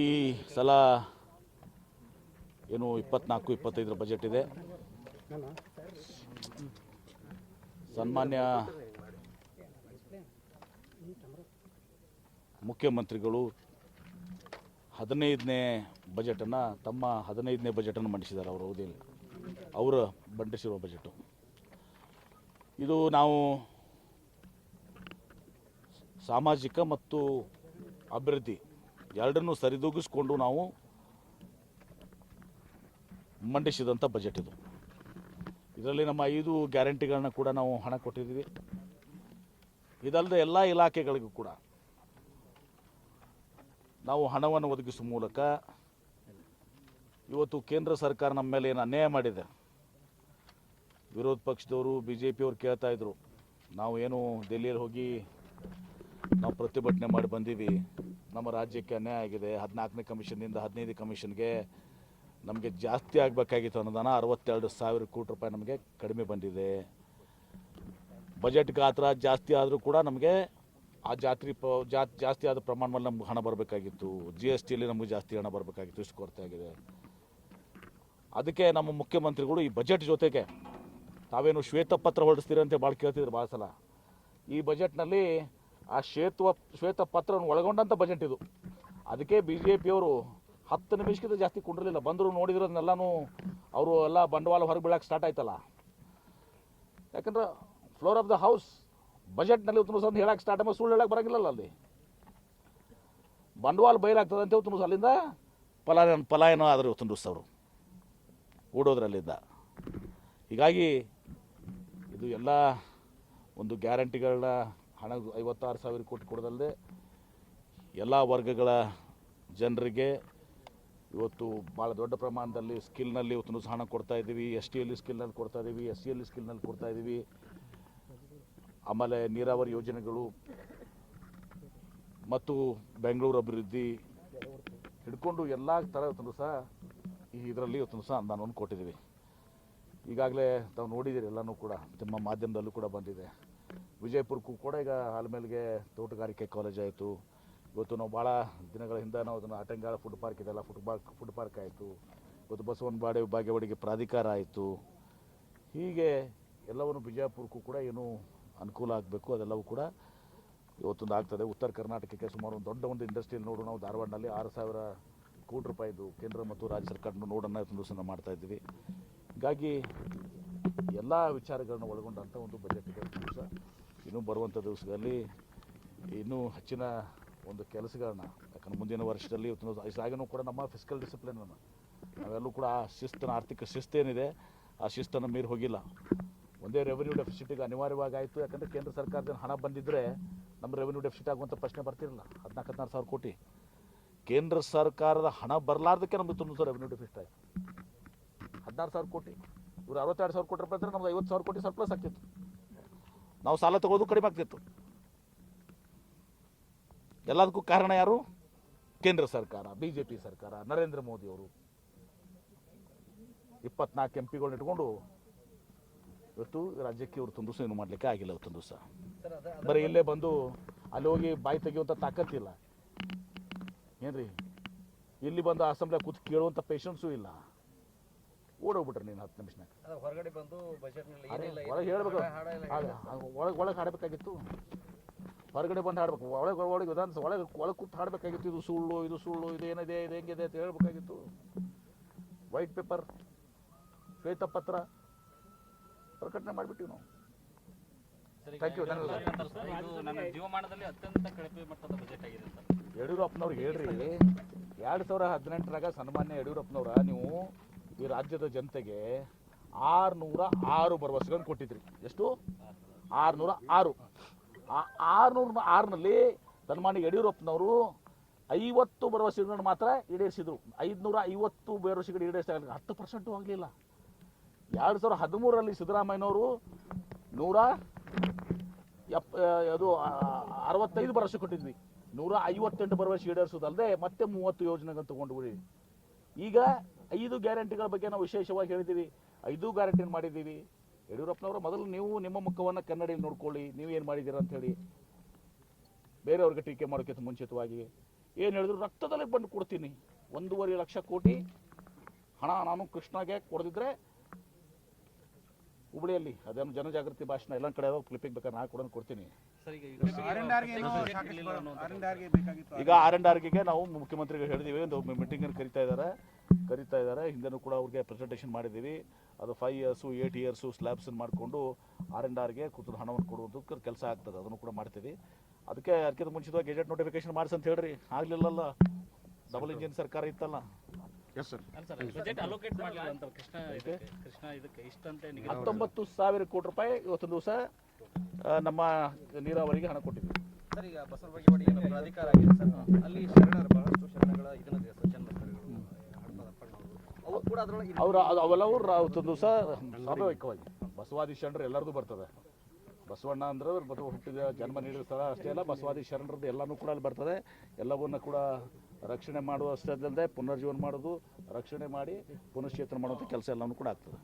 ಈ ಸಲ ಏನು ಇಪ್ಪತ್ನಾಲ್ಕು, ಇಪ್ಪತ್ತೈದರ ಬಜೆಟ್ ಇದೆ. ಸನ್ಮಾನ್ಯ ಮುಖ್ಯಮಂತ್ರಿಗಳು ಹದಿನೈದನೇ ಬಜೆಟನ್ನು, ತಮ್ಮ ಹದಿನೈದನೇ ಬಜೆಟನ್ನು ಮಂಡಿಸಿದ್ದಾರೆ ಅವರ ಅವಧಿಯಲ್ಲಿ. ಅವರು ಮಂಡಿಸಿರುವ ಬಜೆಟು. ಇದು ನಾವು ಸಾಮಾಜಿಕ ಮತ್ತು ಅಭಿವೃದ್ಧಿ ಎರಡನ್ನೂ ಸರಿದೂಗಿಸ್ಕೊಂಡು ನಾವು ಮಂಡಿಸಿದಂಥ ಬಜೆಟ್ ಇದು. ಇದರಲ್ಲಿ ನಮ್ಮ ಐದು ಗ್ಯಾರಂಟಿಗಳನ್ನ ಕೂಡ ನಾವು ಹಣ ಕೊಟ್ಟಿದ್ದೀವಿ. ಇದಲ್ಲದೆ ಎಲ್ಲ ಇಲಾಖೆಗಳಿಗೂ ಕೂಡ ನಾವು ಹಣವನ್ನು ಒದಗಿಸುವ ಮೂಲಕ ಇವತ್ತು ಕೇಂದ್ರ ಸರ್ಕಾರ ನಮ್ಮ ಮೇಲೆ ಏನು ಅನ್ಯಾಯ ಮಾಡಿದೆ. ವಿರೋಧ ಪಕ್ಷದವರು ಬಿ ಜೆ ಪಿಯವರು ಕೇಳ್ತಾ ಇದ್ರು, ನಾವು ಏನು ದೆಹಲಿಯಲ್ಲಿ ಹೋಗಿ ನಾವು ಪ್ರತಿಭಟನೆ ಮಾಡಿ ಬಂದೀವಿ. ನಮ್ಮ ರಾಜ್ಯಕ್ಕೆ ಅನ್ಯಾಯ ಆಗಿದೆ. ಹದಿನಾಲ್ಕನೇ ಕಮಿಷನ್ನಿಂದ ಹದಿನೈದು ಕಮಿಷನ್ಗೆ ನಮಗೆ ಜಾಸ್ತಿ ಆಗಬೇಕಾಗಿತ್ತು ಅನುದಾನ ಅರವತ್ತೆರಡು ಸಾವಿರ ಕೋಟಿ ರೂಪಾಯಿ ನಮಗೆ ಕಡಿಮೆ ಬಂದಿದೆ. ಬಜೆಟ್ ಗಾತ್ರ ಜಾಸ್ತಿ ಆದರೂ ಕೂಡ ನಮಗೆ ಆ ಜಾತ್ರೆ ಪ, ಜಾ, ಜಾಸ್ತಿ ಆದ ಪ್ರಮಾಣದಲ್ಲಿ ನಮ್ಗೆ ಹಣ ಬರಬೇಕಾಗಿತ್ತು. ಜಿ ಎಸ್ ಟಿಯಲ್ಲಿ ನಮಗೆ ಜಾಸ್ತಿ ಹಣ ಬರಬೇಕಾಗಿತ್ತು. ಇಷ್ಟು ಕೊರತೆ ಆಗಿದೆ. ಅದಕ್ಕೆ ನಮ್ಮ ಮುಖ್ಯಮಂತ್ರಿಗಳು ಈ ಬಜೆಟ್ ಜೊತೆಗೆ ತಾವೇನು ಶ್ವೇತಪತ್ರ ಹೊರಡಿಸ್ತೀರಿ ಅಂತ ಭಾಳ ಕೇಳ್ತಿದ್ರು ಭಾಳ ಸಲ. ಈ ಬಜೆಟ್ನಲ್ಲಿ ಆ ಶ್ವೇತ ಪತ್ರವನ್ನು ಒಳಗೊಂಡಂಥ ಬಜೆಟ್ ಇದು. ಅದಕ್ಕೆ ಬಿ ಜೆ ಪಿಯವರು ಹತ್ತು ನಿಮಿಷಕ್ಕಿಂತ ಜಾಸ್ತಿ ಕುಂಡಿರಲಿಲ್ಲ. ಬಂದರು ನೋಡಿದ್ರು ಅದನ್ನೆಲ್ಲನೂ ಅವರು ಎಲ್ಲ ಬಂಡವಾಳ ಹೊರಗೆ ಬೀಳಕ್ಕೆ ಸ್ಟಾರ್ಟ್ ಆಯ್ತಲ್ಲ. ಯಾಕಂದ್ರೆ ಫ್ಲೋರ್ ಆಫ್ ದ ಹೌಸ್ ಬಜೆಟ್ನಲ್ಲಿ ಉತ್ತಮ ಅಂತ ಹೇಳಕ್ಕೆ ಸ್ಟಾರ್ಟ್ ಸುಳ್ಳು ಹೇಳಕ್ಕೆ ಬರೋಂಗಿಲ್ಲಲ್ಲ ಅಲ್ಲಿ. ಬಂಡವಾಳ ಬಯಲಾಗ್ತದೆ ಅಂತ ಉತ್ತಮ ಅಲ್ಲಿಂದ ಪಲಾಯನ ಪಲಾಯನ ಆದರು ದಿವಸ ಅವರು ಓಡೋದ್ರಲ್ಲಿದ್ದ ಹೀಗಾಗಿ ಇದು ಎಲ್ಲ ಒಂದು ಗ್ಯಾರಂಟಿಗಳನ್ನ ಹಣ ಐವತ್ತಾರು ಸಾವಿರ ಕೋಟಿ ಕೊಡೋದಲ್ಲದೆ ಎಲ್ಲ ವರ್ಗಗಳ ಜನರಿಗೆ ಇವತ್ತು ಭಾಳ ದೊಡ್ಡ ಪ್ರಮಾಣದಲ್ಲಿ ಸ್ಕಿಲ್ನಲ್ಲಿ ಇವತ್ತು ಹಣ ಕೊಡ್ತಾ ಇದ್ದೀವಿ. ಎಸ್ ಟಿಯಲ್ಲಿ ಸ್ಕಿಲ್ನಲ್ಲಿ ಕೊಡ್ತಾ ಇದ್ದೀವಿ. ಎಸ್ ಸಿಯಲ್ಲಿ ಸ್ಕಿಲ್ನಲ್ಲಿ ಕೊಡ್ತಾ ಇದ್ದೀವಿ. ಆಮೇಲೆ ನೀರಾವರಿ ಯೋಜನೆಗಳು ಮತ್ತು ಬೆಂಗಳೂರು ಅಭಿವೃದ್ಧಿ ಹಿಡ್ಕೊಂಡು ಎಲ್ಲ ಥರ ಇವತ್ತು ಸಹ ಇದರಲ್ಲಿ ಇವತ್ತು ಸಹ ಅನುದಾನವನ್ನು ಕೊಟ್ಟಿದ್ದೀವಿ. ಈಗಾಗಲೇ ತಾವು ನೋಡಿದ್ದೀರಿ ಎಲ್ಲನೂ ಕೂಡ, ನಿಮ್ಮ ಮಾಧ್ಯಮದಲ್ಲೂ ಕೂಡ ಬಂದಿದೆ. ವಿಜಯಪುರಕ್ಕೂ ಕೂಡ ಈಗ ಆಲ್ಮೇಲ್ಗೆ ತೋಟಗಾರಿಕೆ ಕಾಲೇಜ್ ಆಯಿತು. ಇವತ್ತು ನಾವು ಭಾಳ ದಿನಗಳ ಹಿಂದೆ ನಾವು ಅದನ್ನು ಆಟಂಗಾಳ ಫುಡ್ ಪಾರ್ಕ್ ಇದೆಲ್ಲ ಫುಡ್ ಪಾರ್ಕ್ ಫುಡ್ ಪಾರ್ಕ್ ಆಯಿತು. ಇವತ್ತು ಬಸವನಬಾಡಿ ಬಾಗೇವಾಡಿಗೆ ಪ್ರಾಧಿಕಾರ ಆಯಿತು. ಹೀಗೆ ಎಲ್ಲವನ್ನು ಬಿಜಾಪುರಕ್ಕೂ ಕೂಡ ಏನು ಅನುಕೂಲ ಆಗಬೇಕು ಅದೆಲ್ಲವೂ ಕೂಡ ಇವತ್ತೊಂದು ಆಗ್ತದೆ. ಉತ್ತರ ಕರ್ನಾಟಕಕ್ಕೆ ಸುಮಾರು ಒಂದು ದೊಡ್ಡ ಒಂದು ಇಂಡಸ್ಟ್ರಿಯಲ್ಲಿ ನೋಡು ನಾವು ಧಾರವಾಡದಲ್ಲಿ ಆರು ಸಾವಿರ ಕೋಟಿ ರೂಪಾಯಿದು ಕೇಂದ್ರ ಮತ್ತು ರಾಜ್ಯ ಸರ್ಕಾರನ ನೋಡನ್ನು ಸಂದರ್ಶನ ಮಾಡ್ತಾ ಇದ್ದೀವಿ. ಹೀಗಾಗಿ ಎಲ್ಲ ವಿಚಾರಗಳನ್ನು ಒಳಗೊಂಡಂಥ ಒಂದು ಬಜೆಟ್ ಇದೆ ದಿವಸ ಇನ್ನೂ ಬರುವಂಥ ದಿವಸಗಳಲ್ಲಿ ಇನ್ನೂ ಹೆಚ್ಚಿನ ಒಂದು ಕೆಲಸಗಳನ್ನ, ಯಾಕಂದ್ರೆ ಮುಂದಿನ ವರ್ಷದಲ್ಲಿ ಇದಾಗೂ ಕೂಡ ನಮ್ಮ ಫಿಸಿಕಲ್ ಡಿಸಿಪ್ಲಿನನ್ನು ನಾವೆಲ್ಲೂ ಕೂಡ ಆ ಶಿಸ್ತನ ಆರ್ಥಿಕ ಶಿಸ್ತೇನಿದೆ ಆ ಶಿಸ್ತನ್ನು ಮೀರಿ ಹೋಗಿಲ್ಲ. ಒಂದೇ ರೆವೆನ್ಯೂ ಡೆಫಿಸಿಟಿಗೆ ಅನಿವಾರ್ಯವಾಗಿ ಆಯಿತು ಯಾಕಂದರೆ ಕೇಂದ್ರ ಸರ್ಕಾರದಿಂದ ಹಣ ಬಂದಿದ್ದರೆ ನಮ್ಮ ರೆವೆನ್ಯೂ ಡೆಫಿಸಿಟ್ ಆಗುವಂಥ ಪ್ರಶ್ನೆ ಬರ್ತಿರಲಿಲ್ಲ ಹದಿನಾಲ್ಕು, ಹದಿನಾರು ಸಾವಿರ ಕೋಟಿ. ಕೇಂದ್ರ ಸರ್ಕಾರದ ಹಣ ಬರಲಾರ್ದಕ್ಕೆ ನಮಗೆ ತುಂಬ ರೆವೆನ್ಯೂ ಡೆಫಿಸಿಟ್ ಆಯಿತು. ಹದಿನಾರು ಸಾವಿರ ಕೋಟಿ. ಇವ್ರು ಅರವತ್ತೆರಡು ಸಾವಿರ ಕೋಟಿ ರೂಪಾಯಿ ಅಂದ್ರೆ ನಮ್ದು ಐವತ್ತು ಸಾವಿರ ಕೋಟಿ ಸರ್ಪ್ಲಸ್ ಆಗ್ತಿತ್ತು. ನಾವು ಸಾಲ ತಗೋದು ಕಡಿಮೆ ಆಗ್ತಿತ್ತು. ಎಲ್ಲದಕ್ಕೂ ಕಾರಣ ಯಾರು? ಕೇಂದ್ರ ಸರ್ಕಾರ ಬಿ ಜೆ ಪಿ ಸರ್ಕಾರ ನರೇಂದ್ರ ಮೋದಿ ಅವರು. ಇಪ್ಪತ್ನಾಲ್ಕು ಎಂ ಪಿಗಳನ್ನ ಇಟ್ಕೊಂಡು ಇವತ್ತು ರಾಜ್ಯಕ್ಕೆ ಇವ್ರ ತುಂದು ಏನು ಮಾಡಲಿಕ್ಕೆ ಆಗಿಲ್ಲ ಅವ್ರ ದಿವಸ. ಬರೀ ಇಲ್ಲೇ ಬಂದು ಅಲ್ಲಿ ಹೋಗಿ ಬಾಯಿ ತೆಗೆಯುವಂಥ ತಾಕತ್ತಿಲ್ಲ. ಏನ್ರಿ? ಇಲ್ಲಿ ಬಂದು ಅಸೆಂಬ್ಲಿ ಕೂತು ಕೇಳುವಂಥ ಪೇಷನ್ಸು ಇಲ್ಲ. ಓಡೋಗ್ಬಿಟ್ರೆ ನೀನು ಹತ್ತು ನಿಮಿಷನಾಗ. ಅದ ಹೊರಗಡೆ ಬಂದು ಒಳಗೆ ಹೇಳ್ಬೇಕು. ಒಳಗೆ ಒಳಗೆ ಹಾಡಬೇಕಾಗಿತ್ತು. ಹೊರಗಡೆ ಬಂದು ಹಾಡ್ಬೇಕು. ಒಳಗೆ ಒಳಗೆ ವಿಧಾನ ಒಳಗೆ ಒಳಗೆ ಕೂತು ಹಾಡಬೇಕಾಗಿತ್ತು. ಇದು ಸುಳ್ಳು ಇದು ಸುಳ್ಳು ಇದು ಏನಿದೆ ಇದು ಹೆಂಗಿದೆ ಅಂತ ಹೇಳ್ಬೇಕಾಗಿತ್ತು. ವೈಟ್ ಪೇಪರ್ ಶ್ವೇತಪತ್ರ ಪ್ರಕಟಣೆ ಮಾಡಿಬಿಟ್ಟಿವಿ ನಾವು. ಥ್ಯಾಂಕ್ you, ಧನ್ಯವಾದ. ಇದು ನನ್ನ ಜೀವಮಾನದಲ್ಲಿ ಅತ್ಯಂತ ಕಳಪೆ ಮಟ್ಟದ ಬಜೆಟ್ ಆಗಿದೆ ಸರ್ ಯಡಿಯೂರಪ್ಪನವ್ರಿಗೆ ಹೇಳ್ರಿ ಎರಡ್ ಸಾವಿರ ಹದಿನೆಂಟರಾಗ ಸನ್ಮಾನ್ಯ ಯಡಿಯೂರಪ್ಪನವ್ರ ನೀವು ಈ ರಾಜ್ಯದ ಜನತೆಗೆ ಆರುನೂರ ಆರು ಭರವಸೆಗಳನ್ನು ಕೊಟ್ಟಿದ್ರಿ. ಎಷ್ಟು? ಆರುನೂರ ಆರು. ಆ ಆರುನೂರ ಆರಿನಲ್ಲಿ ಸನ್ಮಾನ್ಯ ಯಡಿಯೂರಪ್ಪನವರು ಐವತ್ತು ಭರವಸೆಗಳನ್ನು ಮಾತ್ರ ಈಡೇರಿಸಿದ್ರು. ಐದುನೂರ ಐವತ್ತು ಭರವಸೆಗಳು ಈಡೇರಿಸಿದಾಗ ಹತ್ತು ಪರ್ಸೆಂಟು ಆಗಲಿಲ್ಲ. ಎರಡು ಸಾವಿರದ ಹದಿಮೂರರಲ್ಲಿ ಸಿದ್ದರಾಮಯ್ಯನವರು ನೂರ ಎಪ್ ಅದು ಅರವತ್ತೈದು ಭರವಸೆ ಕೊಟ್ಟಿದ್ವಿ. ನೂರ ಐವತ್ತೆಂಟು ಭರವಸೆ ಈಡೇರಿಸೋದಲ್ಲದೆ ಮತ್ತೆ ಮೂವತ್ತು ಯೋಜನೆಗಳನ್ನು ತಗೊಂಡು ಬಿಡಿ ಈಗ ಐದು ಗ್ಯಾರಂಟಿಗಳ ಬಗ್ಗೆ ನಾವು ವಿಶೇಷವಾಗಿ ಹೇಳಿದ್ದೀವಿ. ಐದು ಗ್ಯಾರಂಟಿ ಮಾಡಿದ್ದೀವಿ. ಯಡಿಯೂರಪ್ಪನವರು ಮೊದಲು ನೀವು ನಿಮ್ಮ ಮುಖವನ್ನು ಕನ್ನಡಿಯಲ್ಲಿ ನೋಡ್ಕೊಳ್ಳಿ. ನೀವು ಏನು ಮಾಡಿದ್ದೀರ ಅಂತ ಹೇಳಿ. ಬೇರೆಯವ್ರಿಗೆ ಟೀಕೆ ಮಾಡೋಕ್ಕಿಂತ ಮುಂಚಿತವಾಗಿ. ಏನು ಹೇಳಿದ್ರು, ರಕ್ತದಲ್ಲಿ ಬಂದು ಕೊಡ್ತೀನಿ. ಒಂದೂವರೆ ಲಕ್ಷ ಕೋಟಿ ಹಣ ನಾನು ಕೃಷ್ಣಗೆ ಕೊಡದಿದ್ರೆ ಹುಬ್ಳಿಯಲ್ಲಿ ಅದೇನು ಜನಜಾಗೃತಿ ಭಾಷಣ ಎಲ್ಲ ಕಡೆ ಕ್ಲಿಪ್ಪಿಂಗ್ ಬೇಕಾದ್ರೆ ನಾ ಕೂಡ ಕೊಡ್ತೀನಿ. ಸರ್ ಈಗ ಆರ್ ಎಂಡ್ ಆರ್ಗೆ ನಾವು ಮುಖ್ಯಮಂತ್ರಿಗೆ ಹೇಳಿದೀವಿ ಒಂದು ಮೀಟಿಂಗನ್ನು ಕರಿತಾ ಇದ್ದಾರೆ ಕರಿತಾ ಇದ್ದಾರೆ. ಹಿಂದೆನೂ ಕೂಡ ಅವ್ರಿಗೆ ಪ್ರೆಸೆಂಟೇಷನ್ ಮಾಡಿದ್ದೀವಿ. ಅದು five years eight years slabs ಮಾಡಿಕೊಂಡು ಆರ್ ಎಂಡ್ ಆರ್ಗೆ ಕೂತು ಹಣವನ್ನು ಕೊಡುವುದು ಕೆಲಸ ಆಗ್ತದೆ ಅದನ್ನು ಕೂಡ ಮಾಡ್ತೀವಿ. ಅದಕ್ಕೆ ಅದಕ್ಕಿಂತ ಮುಂಚಿತವಾಗಿ ಗೆಜೆಟ್ ನೋಟಿಫಿಕೇಶನ್ ಮಾಡಿಸಿ ಅಂತ ಹೇಳ್ರಿ. ಆಗ್ಲಿಲ್ಲಲ್ಲ. ಡಬಲ್ ಇಂಜಿನ್ ಸರ್ಕಾರ ಇತ್ತಲ್ಲ. Yes sir sir budget allocate ಮಾಡಲಿಲ್ಲ ಅಂತ ಕೃಷ್ಣ ಇದಕ್ಕೆ ಕೃಷ್ಣ ಇದಕ್ಕೆ ಇಷ್ಟಂತೆ ನಿಗದಿ ಹತ್ತೊಂಬತ್ತು ಸಾವಿರ ಕೋಟಿ ರೂಪಾಯಿ ಇವತ್ತು ದಿವಸ ನಮ್ಮ ನೀರಾವರಿಗೆ ಹಣ ಕೊಟ್ಟಿದ್ವಿ. ಸರ್ ಈಗ ಬಸವ ಬಾಗೇವಾಡಿ ಏನು ಪ್ರಾಧಿಕಾರ ಆಗಿದೆ ಸರ್. ಅಲ್ಲಿ ಶರಣರ ಬಹಳಷ್ಟು ಶರಣಗಳ ಇದನ್ನ ಜನ್ಮಸ್ಥಳಗಳು ಅವು ಕೂಡ ಅದರೊಳಗೆ ಅವ್ರ ಅವೆಲ್ಲವೂ ರಾ- ಅವತ್ತು ದಿವಸ ಸ್ವಾಭಾವಿಕವಾಗಿ ಬಸವಾದಿ ಶರಣರು ಎಲ್ಲರದು ಬರ್ತದೆ. ಬಸವಣ್ಣ ಅಂದ್ರೆ ಬಸವ ಹುಟ್ಟಿದ ಜನ್ಮ ನೀಡಿದ ಸ್ಥಳ ಅಷ್ಟೇ ಅಲ್ಲ ಬಸವಾದಿ ಶರಣರದ್ದು ಎಲ್ಲನೂ ಕೂಡ ಅಲ್ಲಿ ಬರ್ತದೆ. ಎಲ್ಲವನ್ನ ಕೂಡ ರಕ್ಷಣೆ ಮಾಡುವ ಅಷ್ಟೇ ಅಲ್ಲದೆ ಪುನರ್ಜೀವನ ಮಾಡೋದು ರಕ್ಷಣೆ ಮಾಡಿ ಪುನಶ್ಚೇತನ ಮಾಡುವಂಥ ಕೆಲಸ ಎಲ್ಲನೂ ಕೂಡ ಆಗ್ತದೆ.